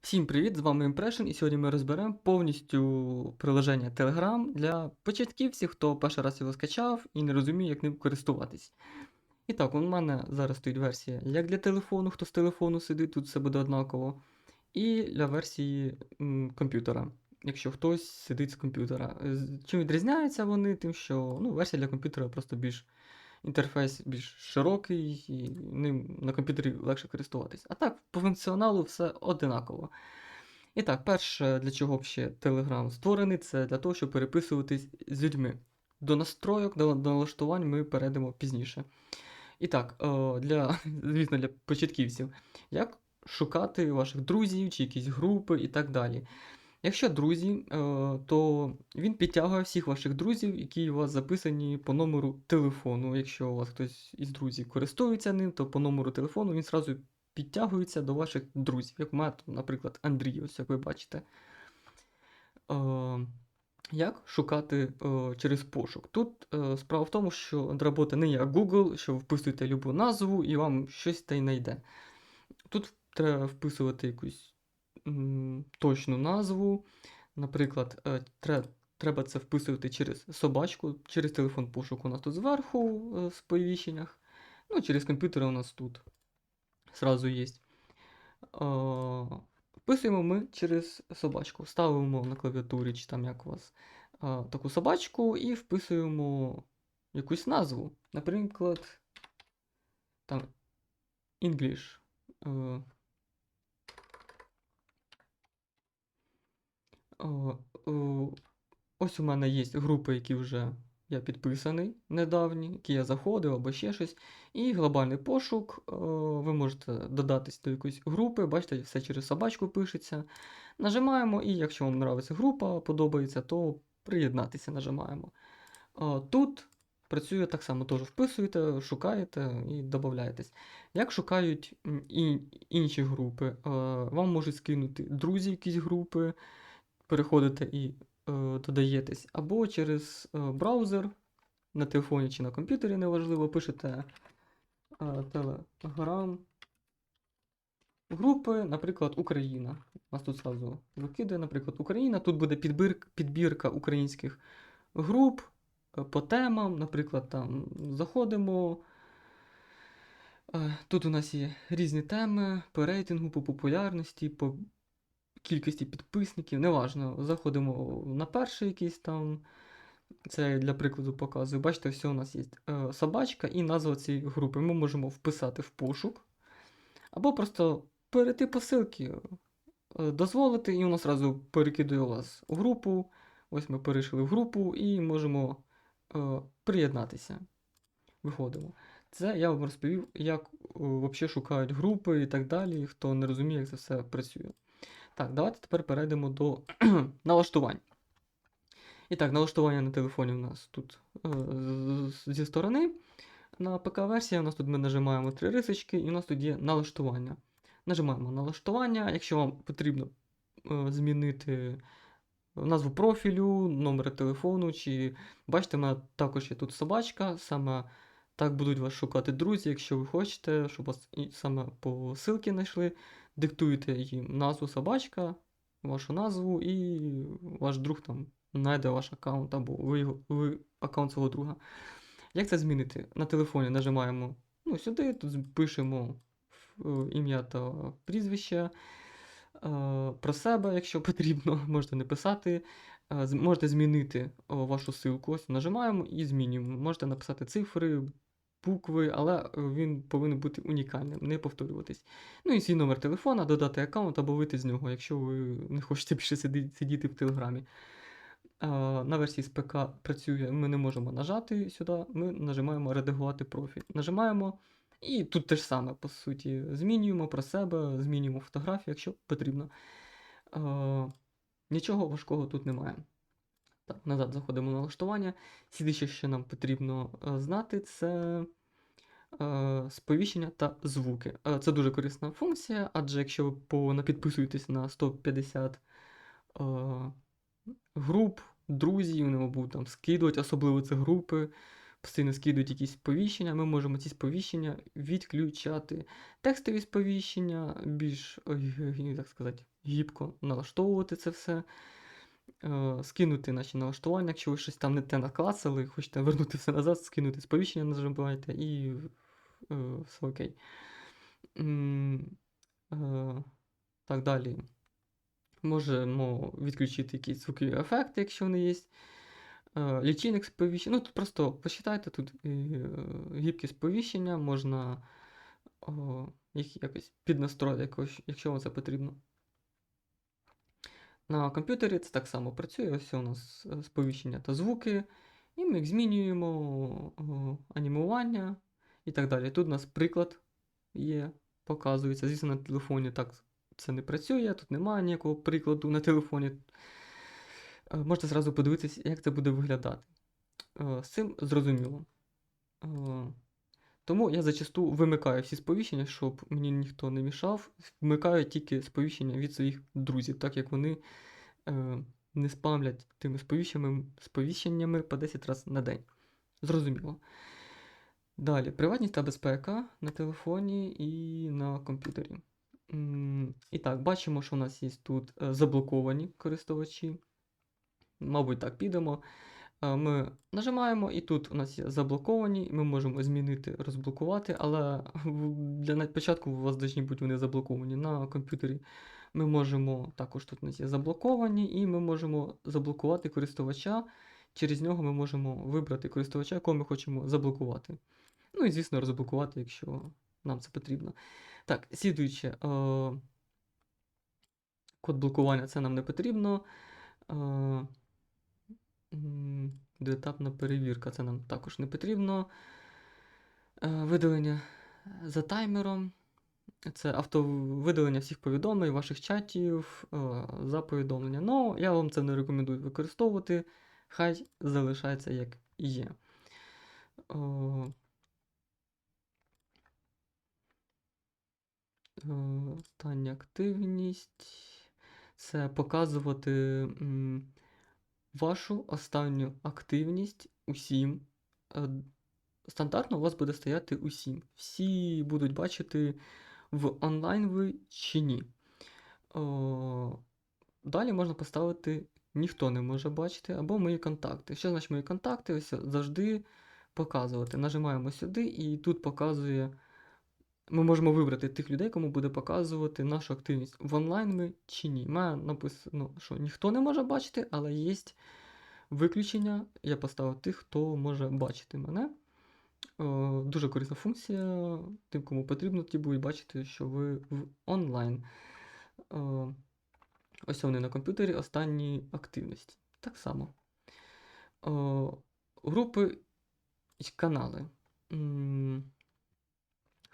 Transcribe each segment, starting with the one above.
Всім привіт! З вами Impression, і сьогодні ми розберемо повністю приложення Telegram для початківців, хто перший раз його скачав і не розуміє, як ним користуватись. І так, у мене зараз стоїть версія як для телефону, хто з телефону сидить, тут все буде однаково, і для версії м, комп'ютера, якщо хтось сидить з комп'ютера. Чим відрізняються вони? Тим, що ну, версія для комп'ютера просто більш інтерфейс більш широкий, і ним на комп'ютері легше користуватись. А так, по функціоналу все одинаково. І так, перше, для чого ще Telegram створений, це для того, щоб переписуватись з людьми. До настройок, до, налаштувань ми перейдемо пізніше. І так, е, для, звісно, для початківців, як шукати ваших друзів чи якісь групи і так далі. Якщо друзі, е, то він підтягує всіх ваших друзів, які у вас записані по номеру телефону. Якщо у вас хтось із друзів користується ним, то по номеру телефону він зразу підтягується до ваших друзів. Як тут, наприклад, Андрій, ось як ви бачите. Е, Як шукати е, через пошук? Тут справа в тому, що робота не як Google, що вписуєте любу назву і вам щось та й знайде. Тут треба вписувати якусь точну назву. Наприклад, е, треба це вписувати через собачку, через телефон пошуку у нас тут зверху е, в сповіщеннях. Ну, через комп'ютер у нас тут зразу є. Е, Вписуємо ми через собачку. Ставимо на клавіатурі, чи там як у вас таку собачку, і вписуємо якусь назву. Наприклад, там English. Е, О, о, Ось у мене є групи, які вже я підписаний недавні, які я заходив або ще щось. І глобальний пошук. о, Ви можете додатись до якоїсь групи, бачите, все через собачку пишеться. Нажимаємо, і якщо вам подобається група, подобається, то приєднатися нажимаємо. Тут працює так само, теж вписуєте, шукаєте і додаєтесь. Як шукають інші групи, Е, вам можуть скинути друзі якісь групи переходите і е, додаєтесь, або через е, браузер на телефоні чи на комп'ютері, неважливо, пишете Telegram групи, наприклад, Україна. У нас тут зразу викидає, наприклад, Україна. Тут буде підбір, підбірка українських груп е, по темам. Наприклад, там заходимо. Тут у нас є різні теми по рейтингу, по популярності, по кількості підписників, неважно. Заходимо на перший якийсь там. Це я для прикладу показую. Бачите, все у нас є е, собачка і назва цієї групи. Ми можемо вписати в пошук. Або просто перейти по ссылці, е, дозволити, і воно одразу перекидує вас у групу. Ось ми перейшли в групу і можемо е, приєднатися. Виходимо. Це я вам розповів, як е, взагалі шукають групи і так далі, хто не розуміє, як це все працює. Так, давайте тепер перейдемо до налаштувань. І так, налаштування на телефоні у нас тут е, зі сторони. На ПК-версії у нас тут ми нажимаємо три рисочки, і у нас тут є налаштування. Нажимаємо налаштування. Якщо вам потрібно е, змінити назву профілю, номер телефону, чи бачите, у мене також є тут собачка, саме так будуть вас шукати друзі, якщо ви хочете, щоб вас саме по ссылці знайшли, диктуєте їм назву собачка, вашу назву, і ваш друг там знайде ваш аккаунт, або ви, ви аккаунт свого друга. Як це змінити? На телефоні нажимаємо ну, сюди, тут пишемо е, ім'я та прізвище. Е, Про себе, якщо потрібно, можете не писати. Е, Можете змінити вашу ссылку. Ось нажимаємо і змінюємо. Можете написати цифри, букви, але е, він повинен бути унікальним, не повторюватись. Ну і свій номер телефона, додати аккаунт або вийти з нього, якщо ви не хочете більше сидіти в Телеграмі. На версії з ПК працює, ми не можемо нажати сюди, ми нажимаємо редагувати профіль. Нажимаємо, і тут те ж саме, по суті, змінюємо про себе, змінюємо фотографію, якщо потрібно. Нічого важкого тут немає. Так, назад заходимо на налаштування. Слідуюче, що нам потрібно е, знати, це е, сповіщення та звуки. Е, Це дуже корисна функція, адже якщо ви по, на- підписуєтесь на 150 е, груп, друзів, вони будуть там скидувати, особливо це групи. постійно скидують якісь сповіщення, ми можемо ці сповіщення відключати. Текстові сповіщення, більш, як сказати, гібко налаштовувати це все. Е, Скинути наші налаштування, якщо ви щось там не те наклацали, хочете вернути все назад, скинути сповіщення нажимаєте і е, все окей. Е, Так, далі. Можемо відключити якісь звукові ефекти, якщо вони є. Е, Лічильник сповіщення. Ну, тут просто посчитайте, тут і, е, гібкі сповіщення, можна їх якось піднастроїти, якщо вам це потрібно. На комп'ютері це так само працює. Ось у нас е, сповіщення та звуки. І ми їх змінюємо анімування і так далі. Тут у нас приклад є, показується. Звісно, на телефоні так це не працює, тут немає ніякого прикладу на телефоні. Е, Можете зразу подивитися, як це буде виглядати. Е, З цим зрозуміло. Тому я зачасту вимикаю всі сповіщення, щоб мені ніхто не мішав. Вмикаю тільки сповіщення від своїх друзів, так як вони е, не спамлять тими сповіщеннями, сповіщеннями по 10 разів на день. Зрозуміло. Далі, приватність та безпека на телефоні і на комп'ютері. І так, бачимо, що у нас є тут е, заблоковані користувачі. Мабуть, так підемо. Е, Ми нажимаємо, і тут у нас є заблоковані. Ми можемо змінити, розблокувати, але для початку у вас повинні бути вони заблоковані на комп'ютері. Ми можемо також тут у нас є заблоковані, і ми можемо заблокувати користувача. Через нього ми можемо вибрати користувача, якого ми хочемо заблокувати. Ну і, звісно, розблокувати, якщо нам це потрібно. Так, слідуюче. Е, код блокування це нам не потрібно. Е, Двоетапна перевірка, це нам також не потрібно. Е, Видалення за таймером. Це автовидалення всіх повідомлень, ваших чатів е, за повідомлення. Ну, я вам це не рекомендую використовувати. Хай залишається як є. Е, Е, Остання активність. Це показувати м, вашу останню активність усім. Е, Стандартно у вас буде стояти усім. Всі будуть бачити в онлайн ви чи ні. О, Далі можна поставити ніхто не може бачити, або мої контакти. Що значить мої контакти? Ось завжди показувати. Нажимаємо сюди, і тут показує. Ми можемо вибрати тих людей, кому буде показувати нашу активність в онлайн ми чи ні. Має написано, що ніхто не може бачити, але є виключення. Я поставив тих, хто може бачити мене. Е, Дуже корисна функція. Тим, кому потрібно, ті будуть бачити, що ви в онлайн. Е, Ось вони на комп'ютері останні активності. Так само. Е, Групи і канали.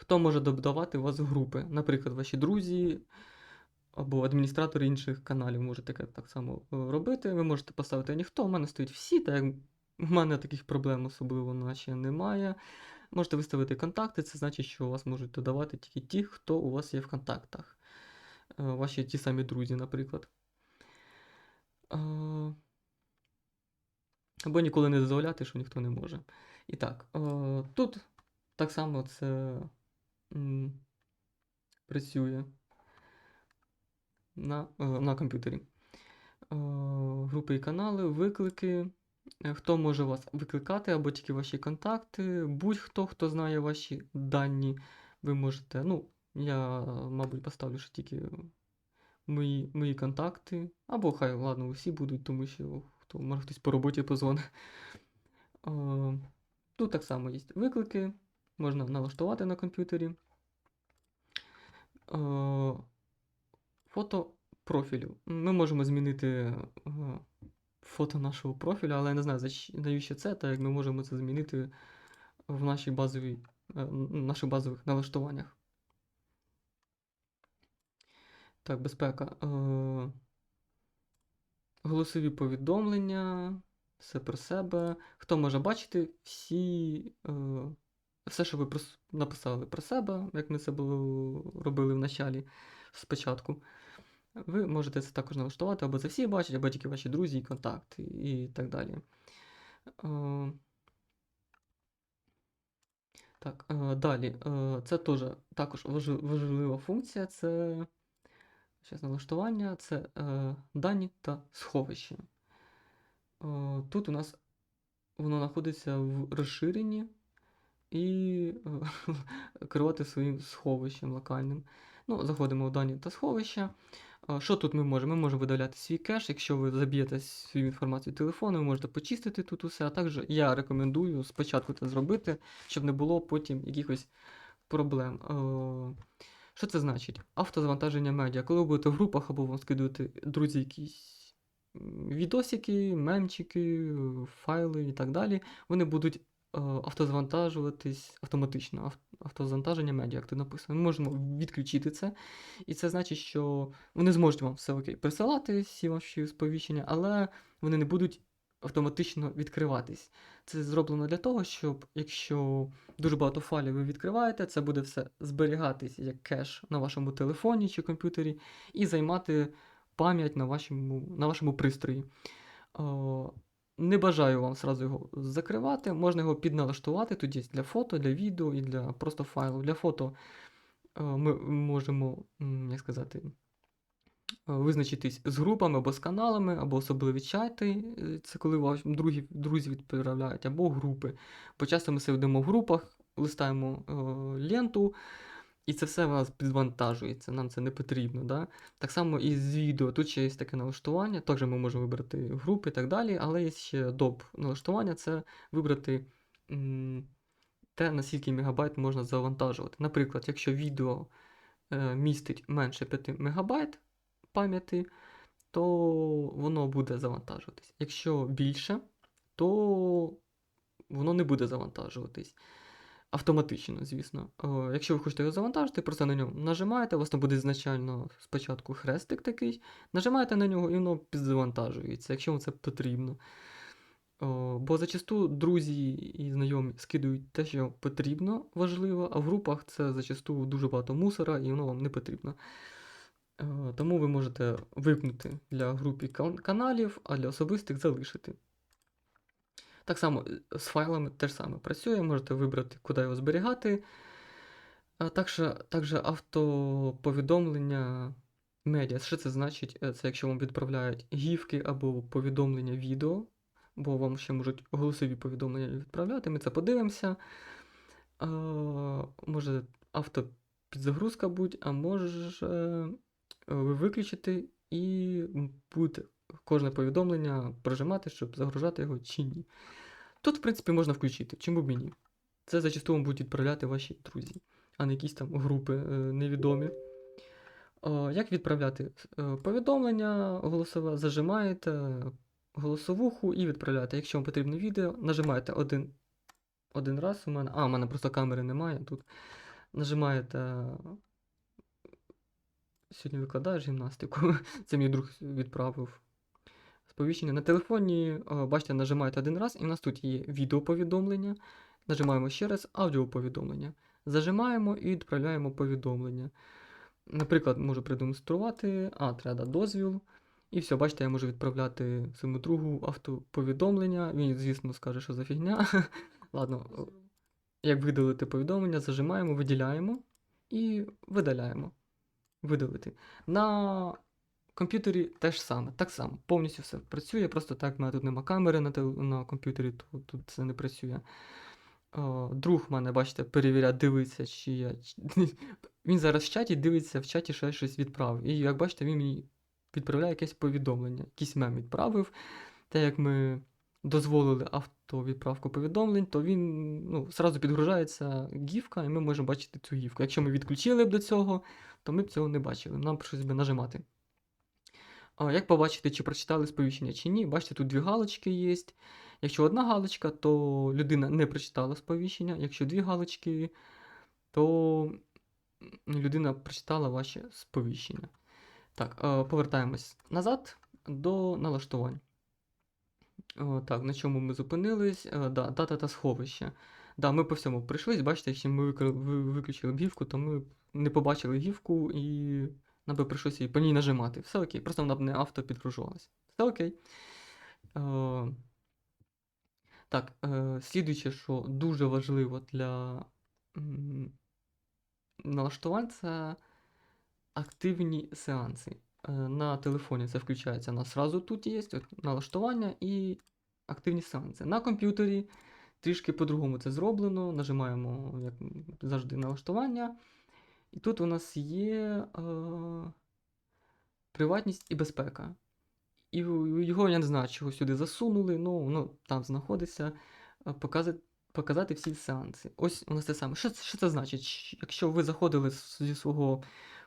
Хто може додавати вас в групи? Наприклад, ваші друзі або адміністратори інших каналів можете таке так само е, робити. Ви можете поставити ніхто, у мене стоїть всі, так як в мене таких проблем особливо наче немає. Можете виставити контакти, це значить, що у вас можуть додавати тільки ті, хто у вас є в контактах. Е, Ваші ті самі друзі, наприклад. Е, Або ніколи не дозволяти, що ніхто не може. І так, тут так само це працює на, е, на комп'ютері. Е, Групи і канали, виклики. Е, Хто може вас викликати, або тільки ваші контакти. Будь-хто, хто знає ваші дані, ви можете. Ну, я, мабуть, поставлю, що тільки мої, мої контакти. Або хай, ладно, усі будуть, тому що хто, може хтось по роботі позвонить. Тут так само є виклики, можна налаштувати на комп'ютері. Е, Фото профілю. Ми можемо змінити е, фото нашого профілю, але я не знаю, навіщо це, так як ми можемо це змінити в нашій базовій, е, наших базових налаштуваннях. Так, безпека. Голосові повідомлення, все про себе. Хто може бачити всі, все, що ви написали про себе, як ми це було, робили в началі спочатку. Ви можете це також налаштувати, або це всі бачать, або тільки ваші друзі і контакти, і так далі. Е, Так, е, далі. Е, це теж також важлива функція. Це щас налаштування, це дані та сховище. Тут у нас воно знаходиться в розширенні і е, керувати своїм сховищем локальним. Ну, заходимо в дані та сховища. Е, Що тут ми можемо? Ми можемо видаляти свій кеш. Якщо ви заб'єте свою інформацію телефону, ви можете почистити тут усе. А також я рекомендую спочатку це зробити, щоб не було потім якихось проблем. Е, Що це значить? Автозавантаження медіа. Коли ви будете в групах або вам скидувати друзі якісь відосики, мемчики, файли і так далі, вони будуть автозавантажуватись автоматично. Ав- Автозавантаження медіа, як тут написано. Ми можемо відключити це. І це значить, що вони зможуть вам все окей присилати всі ваші сповіщення, але вони не будуть автоматично відкриватись. Це зроблено для того, щоб якщо дуже багато файлів ви відкриваєте, це буде все зберігатись як кеш на вашому телефоні чи комп'ютері і займати пам'ять на вашому, на вашому пристрої. Не бажаю вам сразу його закривати, можна його підналаштувати. Є для фото, для відео і для просто файлу. Для фото е, ми можемо, як сказати, е, визначитись з групами або з каналами, або особливі чати. Це коли ваші другі, друзі відправляють, або групи. Бо часто ми сидимо в групах, листаємо е, ленту, і це все у нас підвантажується, нам це не потрібно. Да? Так само і з відео. Тут ще є таке налаштування, також ми можемо вибрати групи і так далі, але є ще доп налаштування це вибрати те, на скільки мегабайт можна завантажувати. Наприклад, якщо відео е, містить менше 5 мегабайт пам'яті, то воно буде завантажуватись. Якщо більше, то воно не буде завантажуватись. Автоматично, звісно. О, якщо ви хочете його завантажити, просто на ньому нажимаєте, у вас там буде ізначально спочатку хрестик такий, нажимаєте на нього і воно підзавантажується, якщо вам це потрібно. О, бо зачасту друзі і знайомі скидують те, що потрібно, важливо, а в групах це зачасту дуже багато мусора і воно вам не потрібно. Е, Тому ви можете вимкнути для групи кан- каналів, а для особистих залишити. Так само е, з файлами теж саме працює, можете вибрати, куди його зберігати. А також, також автоповідомлення медіа. Що це значить? Е, Це якщо вам відправляють гівки або повідомлення відео, бо вам ще можуть голосові повідомлення відправляти. Ми це подивимося. Може автопідзагрузка бути, а може е, ви виключити і будете кожне повідомлення прожимати, щоб загружати його чи ні. Тут, в принципі, можна включити, чому б і ні. Це зачасту вам будуть відправляти ваші друзі, а не якісь там групи е, невідомі. О, як відправляти Е, повідомлення голосове, зажимаєте голосовуху і відправляєте. Якщо вам потрібно відео, нажимаєте один, один раз у мене. А, у мене просто камери немає тут. Нажимаєте. Сьогодні викладаю гімнастику. Це мій друг відправив сповіщення. На телефоні, бачите, нажимаєте один раз, і в нас тут є відеоповідомлення. Нажимаємо ще раз аудіоповідомлення. Зажимаємо і відправляємо повідомлення. Наприклад, можу продемонструвати, а, треба дозвіл. І все, бачите, я можу відправляти своєму другу автоповідомлення. Він, звісно, скаже, що за фігня. Ладно, як видалити повідомлення, зажимаємо, виділяємо і видаляємо. Видалити. На комп'ютері теж саме, так само, повністю все працює. Просто так, в мене тут нема камери на, на комп'ютері, то тут це не працює. О, друг в мене, бачите, перевіряє, дивиться, чи я. Він зараз в чаті дивиться, в чаті ще щось відправив. І як бачите, він мені відправляє якесь повідомлення, якийсь мем відправив. Те, як ми дозволили автовідправку повідомлень, то він ну, зразу підгружається гівка, і ми можемо бачити цю гівку. Якщо ми відключили б до цього, то ми б цього не бачили. Нам щось би нажимати. Як побачити, чи прочитали сповіщення, чи ні? Бачите, тут дві галочки є. Якщо одна галочка, то людина не прочитала сповіщення. Якщо дві галочки, то людина прочитала ваші сповіщення. Так, е, повертаємось назад до налаштувань. Так, на чому ми зупинились? Е, да, дата та сховище. Да, ми по всьому прийшлись. Бачите, якщо ми виключили гівку, то ми не побачили гівку і нам би прийшлося її по ній нажимати. Все окей, просто вона б не авто підгружувалась. Все окей. Е, так, е, слідуюче, що дуже важливо для налаштувань це активні сеанси. Е, На телефоні це включається у нас сразу тут є от, налаштування і активні сеанси. На комп'ютері трішки по-другому це зроблено. Нажимаємо, як завжди, налаштування. І тут у нас є е, приватність і безпека. І його я не знаю, чого сюди засунули, ну воно там знаходиться. е, Показати, показати всі сеанси. Ось у нас те саме. Що, що це значить? Якщо ви заходили зі свого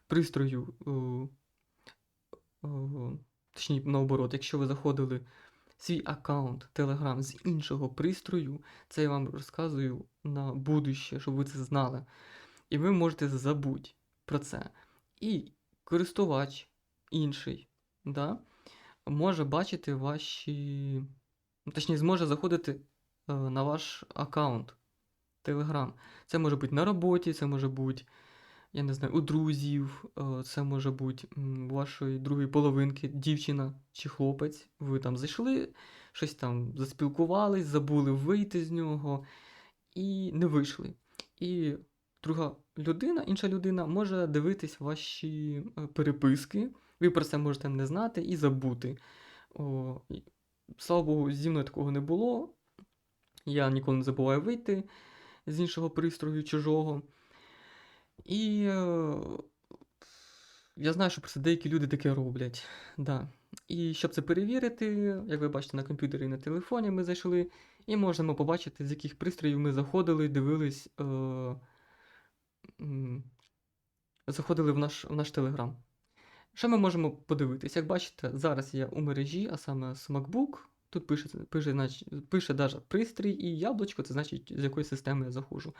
пристрою, е, е, точніше, наоборот, якщо ви заходили свій аккаунт Telegram з іншого пристрою, це я вам розказую на будуще, щоб ви це знали. І ви можете забути про це. І користувач інший, да, може бачити ваші. ну, Точніше, зможе заходити е, на ваш аккаунт Telegram. Це може бути на роботі, це може бути, я не знаю, у друзів, е, це може бути у вашої другої половинки, дівчина чи хлопець. Ви там зайшли, щось там заспілкувались, забули вийти з нього і не вийшли. І друга людина, інша людина може дивитись ваші е, переписки. Ви про це можете не знати і забути. О, слава Богу, зі мною такого не було. Я ніколи не забуваю вийти з іншого пристрою чужого. І е, я знаю, що просто деякі люди таке роблять. Да. І щоб це перевірити, як ви бачите на комп'ютері і на телефоні, ми зайшли, і можемо побачити, з яких пристроїв ми заходили, дивились, е, заходили в наш, в наш Telegram. Що ми можемо подивитись? Як бачите, зараз я у мережі, а саме з MacBook. Тут пише, пише, значить, пише даже пристрій і яблучко, це значить, з якої системи я заходжу.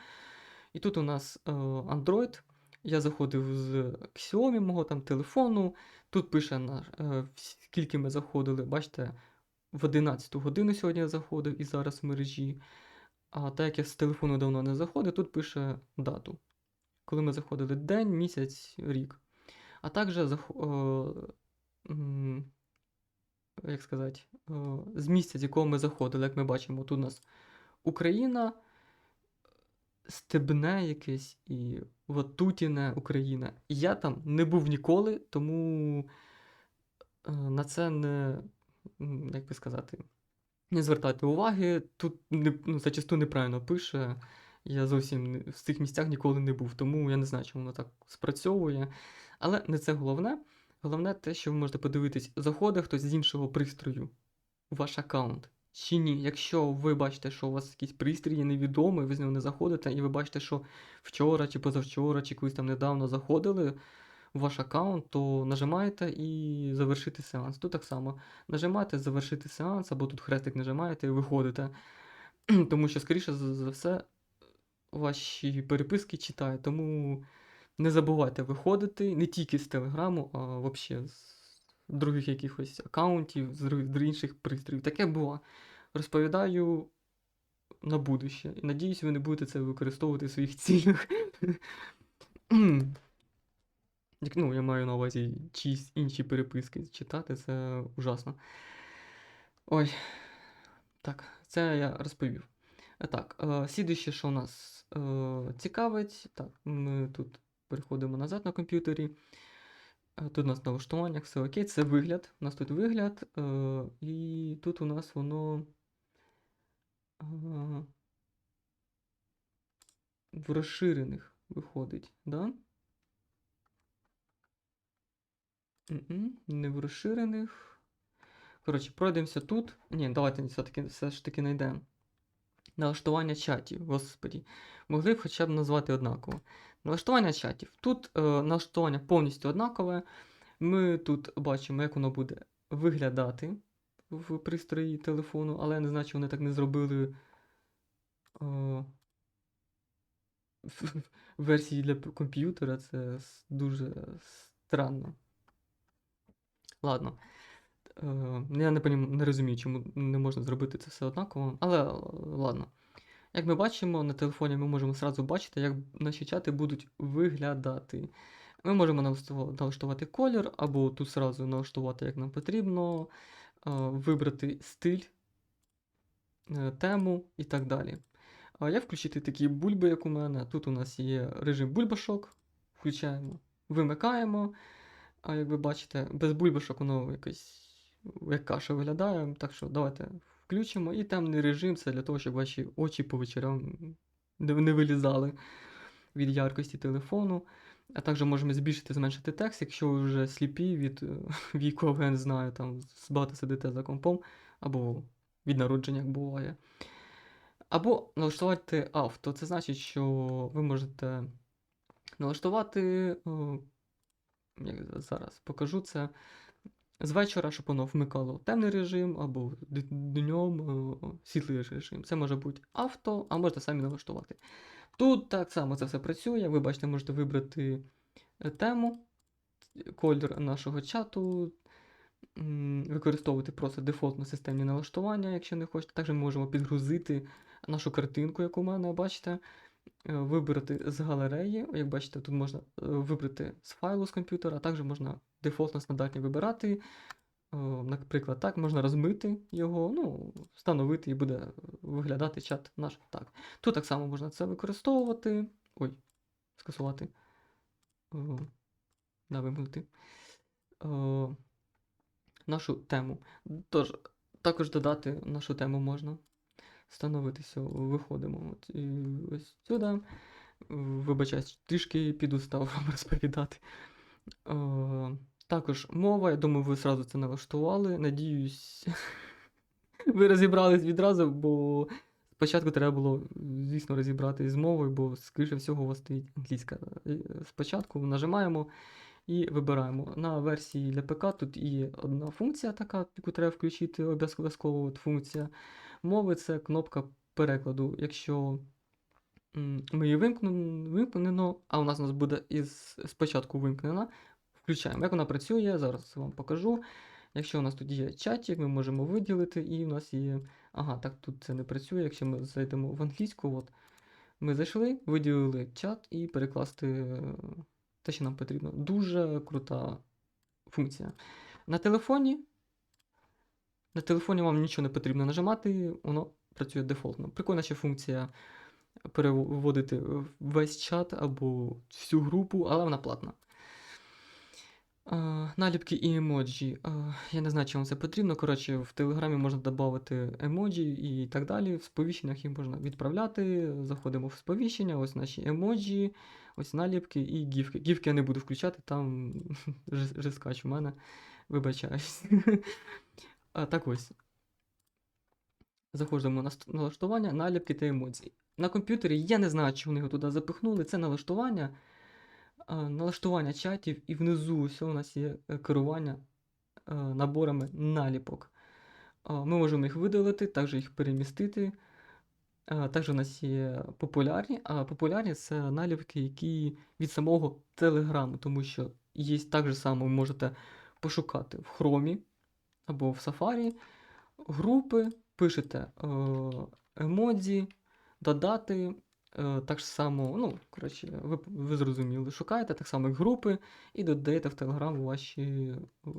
І тут у нас е, Android. Я заходив з Xiaomi, мого там телефону. Тут пише на, е, скільки ми заходили. Бачите, в 11 годину сьогодні я заходив і зараз в мережі. А так як я з телефону давно не заходив, тут пише дату. Коли ми заходили день, місяць, рік. А також, як сказати, з місця, з якого ми заходили, як ми бачимо, тут у нас Україна, стебне якесь і Ватутіне Україна. Я там не був ніколи, тому е, на це не, як би сказати, не звертайте уваги. Тут не, ну, зачасту неправильно пише. Я зовсім в цих місцях ніколи не був, тому я не знаю, чому воно так спрацьовує. Але не це головне. Головне те, що ви можете подивитись, заходить хтось з іншого пристрою у ваш аккаунт. Чи ні, якщо ви бачите, що у вас якийсь пристрій невідомий, ви з нього не заходите, і ви бачите, що вчора чи позавчора, чи колись там недавно заходили в ваш аккаунт, то нажимаєте і завершити сеанс. Тут так само нажимаєте завершити сеанс, або тут хрестик нажимаєте і виходите. Тому що, скоріше за все, ваші переписки читають. Тому не забувайте виходити не тільки з Телеграму, а взагалі з других якихось аккаунтів, з інших пристроїв. Таке було. Розповідаю на будуще. І надіюсь, ви не будете це використовувати в своїх цілях. Ну, я маю на увазі чиїсь інші переписки читати, це ужасно. Ой. Так, це я розповів. Е, Так, е, слідуюче, що у нас е, цікавить. Так, ми тут переходимо назад на комп'ютері. Е, Тут у нас налаштування, все окей, це вигляд. У нас тут вигляд, е, і тут у нас воно е, в розширених виходить, да? Не в розширених. Коротше, пройдемося тут. Ні, давайте все-таки все ж таки знайдемо. Налаштування чатів, господі. Могли б хоча б назвати однаково. Налаштування чатів. Тут е, налаштування повністю однакове. Ми тут бачимо, як воно буде виглядати в пристрої телефону, але я не знаю, чи вони так не зробили е, в версії для комп'ютера. Це дуже странно. Ладно. Е, я не, не розумію, чому не можна зробити це все однаково, але е, ладно. Як ми бачимо, на телефоні ми можемо зразу бачити, як наші чати будуть виглядати. Ми можемо налаштувати колір, або тут зразу налаштувати, як нам потрібно, е, вибрати стиль, тему і так далі. Як включити такі бульби, як у мене? Тут у нас є режим бульбашок. Включаємо, вимикаємо. А як ви бачите, без бульбашок воно якось як каша виглядає. Так що давайте включимо. І темний режим це для того, щоб ваші очі по вечорам не вилізали від яркості телефону. А також можемо збільшити, зменшити текст, якщо ви вже сліпі від е, віку, я не знаю, там багато сидите за компом, або від народження, як буває. Або налаштувати авто. Це значить, що ви можете налаштувати, о, як зараз покажу це з вечора, щоб воно вмикало темний режим, або днем світлий режим. Це може бути авто, а можете самі налаштувати. Тут так само це все працює. Ви бачите, можете вибрати е, тему, колір нашого чату, використовувати просто дефолтно системні налаштування, якщо не хочете. Також ми можемо підгрузити нашу картинку, яку у мене, бачите, е, вибрати з галереї. Як бачите, тут можна е, вибрати з файлу з комп'ютера, а також можна дефолтно стандартні вибирати. Наприклад, так, можна розмити його, ну, встановити і буде виглядати чат наш так. Тут так само можна це використовувати. Ой, скасувати. Да, вимкнути. Нашу тему. Тож, також додати нашу тему можна. Встановити все, виходимо. От, ось сюди. Вибачаюсь, трішки піду став вам розповідати. О, також мова, я думаю, ви одразу це налаштували. Надіюсь, ви розібрались відразу, бо спочатку треба було, звісно, розібратись з мовою, бо, скоріше всього, у вас стоїть англійська. Е, Спочатку нажимаємо і вибираємо. На версії для ПК тут є одна функція, така, яку треба включити, обов'язково функція мови це кнопка перекладу. Якщо ми її вимкнемо, вимкнено, а у нас у нас буде із спочатку вимкнена. Включаємо. Як вона працює, зараз вам покажу. Якщо у нас тут є чатик, ми можемо виділити, і у нас є. Ага, так тут це не працює. Якщо ми зайдемо в англійську, от ми зайшли, виділили чат і перекласти е, те, що нам потрібно. Дуже крута функція. На телефоні. На телефоні вам нічого не потрібно нажимати, воно працює дефолтно. Прикольна ще функція переводити весь чат або всю групу, але вона платна. А, наліпки і емоджі. А, я не знаю, вам це потрібно. Коротше, в Телеграмі можна додати емоджі і так далі. В сповіщеннях їх можна відправляти. Заходимо в сповіщення, ось наші емоджі, ось наліпки і гіфки. Гіфки я не буду включати, там жес- жескач у мене. Вибачаюсь. Так ось. Заходимо на налаштування, наліпки та емоції. На комп'ютері я не знаю, чи вони його туди запихнули. Це налаштування, налаштування чатів, і внизу ось у нас є е, керування е, наборами наліпок. Ми можемо їх видалити, також їх перемістити. Також у нас є популярні, а популярні це наліпки, які від самого Телеграму, тому що є так же само, ви можете пошукати в Хромі або в Safari групи, пишете е, емодзі, додати. е, Так само, ну, коротше, ви, ви зрозуміли, шукаєте так само як групи і додаєте в Telegram ваші е,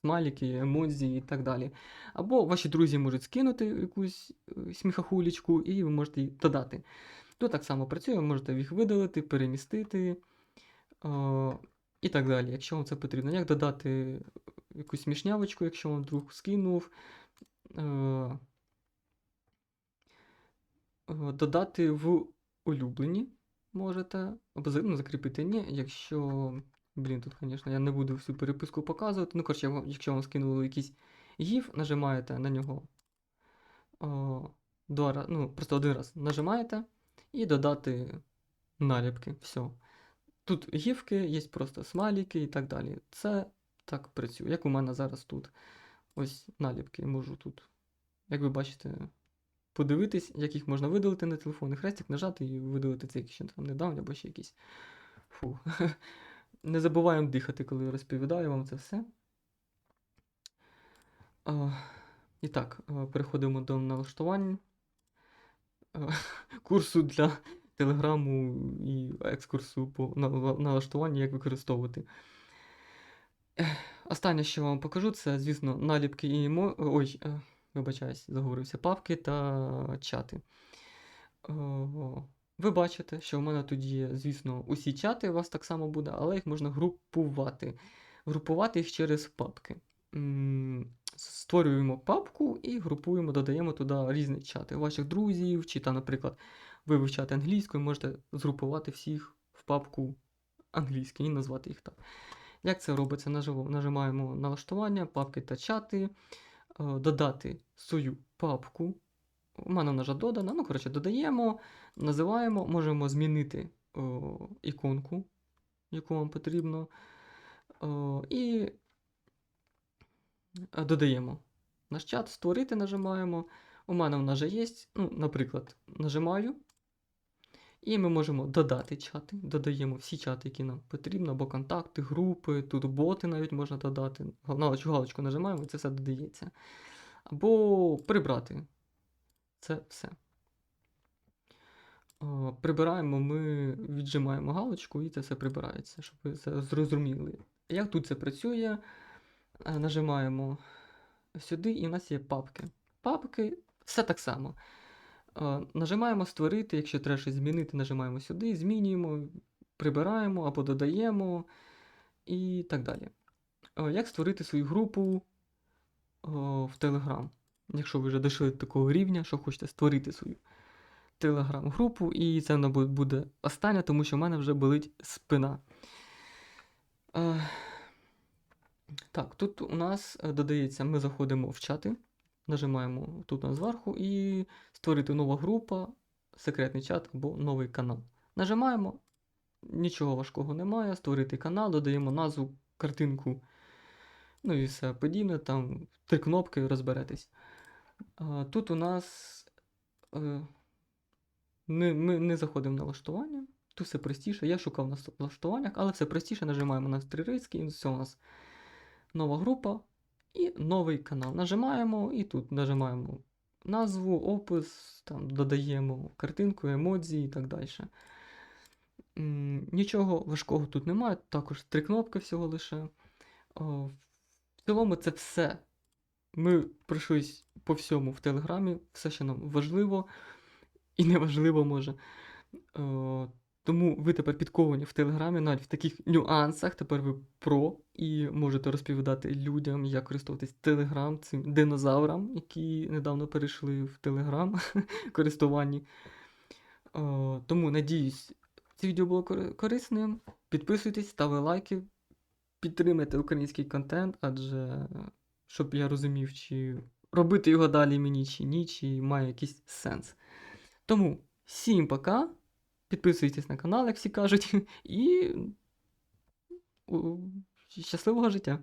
смайлики, емодзі і так далі. Або ваші друзі можуть скинути якусь е, сміхахулічку, і ви можете її додати. Тут так само працює, ви можете їх видалити, перемістити е, і так далі, якщо вам це потрібно. Як додати якусь смішнявочку, якщо вам друг скинув. Е, е, додати в улюблені можете, ну, закріпити ні, якщо. Блін, тут, звісно, я не буду всю переписку показувати. Ну, коротше, якщо вам скинули якийсь гіф, нажимаєте на нього. О, два, ра- ну, просто один раз нажимаєте і додати наліпки. Все. Тут гіфки, є просто смайлики і так далі. Це так працює. Як у мене зараз тут. Ось наліпки можу тут. Як ви бачите, подивитись, як їх можна видалити на телефон. І хрестик нажати і видалити цей що там недавно, або ще якийсь. Фу. Не забуваємо дихати, коли розповідаю вам це все. А, і так, переходимо до налаштувань. Курсу для телеграму і екскурсу по налаштуванню, як використовувати. Останнє, що вам покажу, це, звісно, наліпки і емо... Ой, е, вибачаюсь, заговорився, папки та чати. Ви бачите, що в мене тут є, звісно, усі чати, у вас так само буде, але їх можна групувати. Групувати їх через папки. Створюємо папку і групуємо, додаємо туди різні чати ваших друзів, чи там, наприклад, ви вивчаєте англійську і можете згрупувати всіх в папку англійський і назвати їх так. Як це робиться? Нажимаємо налаштування, папки та чати, е, додати свою папку. У мене вона вже додана. Ну, коротше, додаємо, називаємо, можемо змінити о, іконку, яку вам потрібно. О, і е, додаємо наш чат, створити нажимаємо. У мене вона вже є. Ну, наприклад, нажимаю. І ми можемо додати чати. Додаємо всі чати, які нам потрібно, або контакти, групи, тут боти навіть можна додати. Галочку, галочку нажимаємо, і це все додається. Або прибрати. Це все. Прибираємо, ми віджимаємо галочку і це все прибирається, щоб ви це зрозуміли. Як тут це працює? Е, Нажимаємо сюди, і в нас є папки. Папки все так само. Нажимаємо створити, якщо треба щось змінити, нажимаємо сюди, змінюємо, прибираємо або додаємо і так далі. Як створити свою групу в Telegram? Якщо ви вже дійшли до такого рівня, що хочете створити свою телеграм-групу, і це буде остання, тому що в мене вже болить спина. Так, тут у нас е, додається, ми заходимо в чати, нажимаємо тут на зверху і створити нова група, секретний чат або новий канал. Нажимаємо, нічого важкого немає, створити канал, додаємо назву, картинку, ну і все подібне, там три кнопки розберетесь. А, Тут у нас е, ми, ми не заходимо в налаштування. Тут все простіше. Я шукав на налаштуваннях, але все простіше. Нажимаємо на три і все у нас нова група і новий канал. Нажимаємо і тут нажимаємо назву, опис, там додаємо картинку, емодзі і так далі. Нічого важкого тут немає, також три кнопки всього лише. О, В цілому це все. Ми пройшлись по всьому в Телеграмі, все, що нам важливо і неважливо може. О, тому ви тепер підковані в Телеграмі, навіть в таких нюансах. Тепер ви про і можете розповідати людям, як користуватись Телеграм, цим динозаврам, які недавно перейшли в Телеграм користуванні. Тому надіюсь, це відео було корисним. Підписуйтесь, ставте лайки, підтримайте український контент, адже щоб я розумів, чи робити його далі мені чи ні, чи має якийсь сенс. Тому всім пока. Підписуйтесь на канал, як всі кажуть, і щасливого життя!